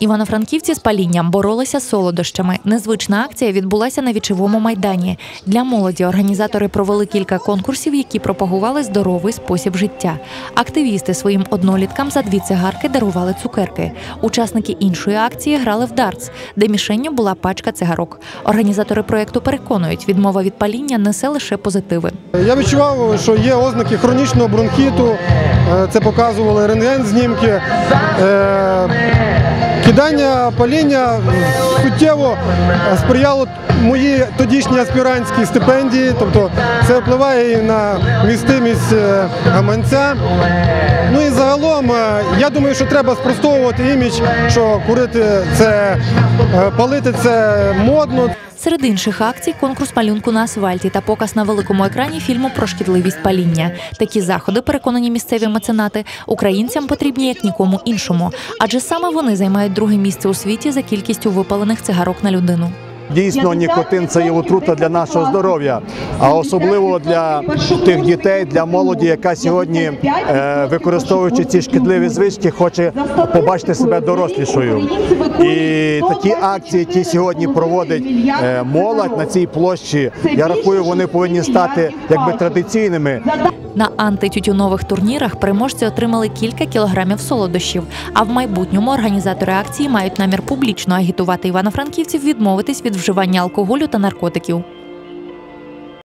Івано-франківці з палінням боролися солодощами. Незвична акція відбулася на вічовому майдані. Для молоді організатори провели кілька конкурсів, які пропагували здоровий спосіб життя. Активісти своїм одноліткам за дві цигарки дарували цукерки. Учасники іншої акції грали в дартс, де мішенню була пачка цигарок. Організатори проєкту переконують, відмова від паління несе лише позитиви. Я відчував, що є ознаки хронічного бронхіту, е, це показували рентген-знімки. Е, Кидання паління суттєво сприяло моїй тодішній аспірантській стипендії, тобто це впливає і на вмістимість е, гаманця. Ну і загалом, е, я думаю, що треба спростовувати імідж, що курити це е, палити це модно. Серед інших акцій конкурс малюнку на асфальті та показ на великому екрані фільму про шкідливість паління. Такі заходи, переконані місцеві меценати, українцям потрібні як нікому іншому, адже саме вони займають друге місце у світі за кількістю випалених цигарок на людину. Дійсно, нікотин це є отрута для нашого здоров'я, а особливо для тих дітей, для молоді, яка сьогодні, е, використовуючи ці шкідливі звички, хоче побачити себе дорослішою. І такі акції, які сьогодні проводить е, молодь на цій площі, я рахую, вони повинні стати якби традиційними. На антитютюнових турнірах переможці отримали кілька кілограмів солодощів. А в майбутньому організатори акції мають намір публічно агітувати івано-франківців відмовитись від вживання алкоголю та наркотиків.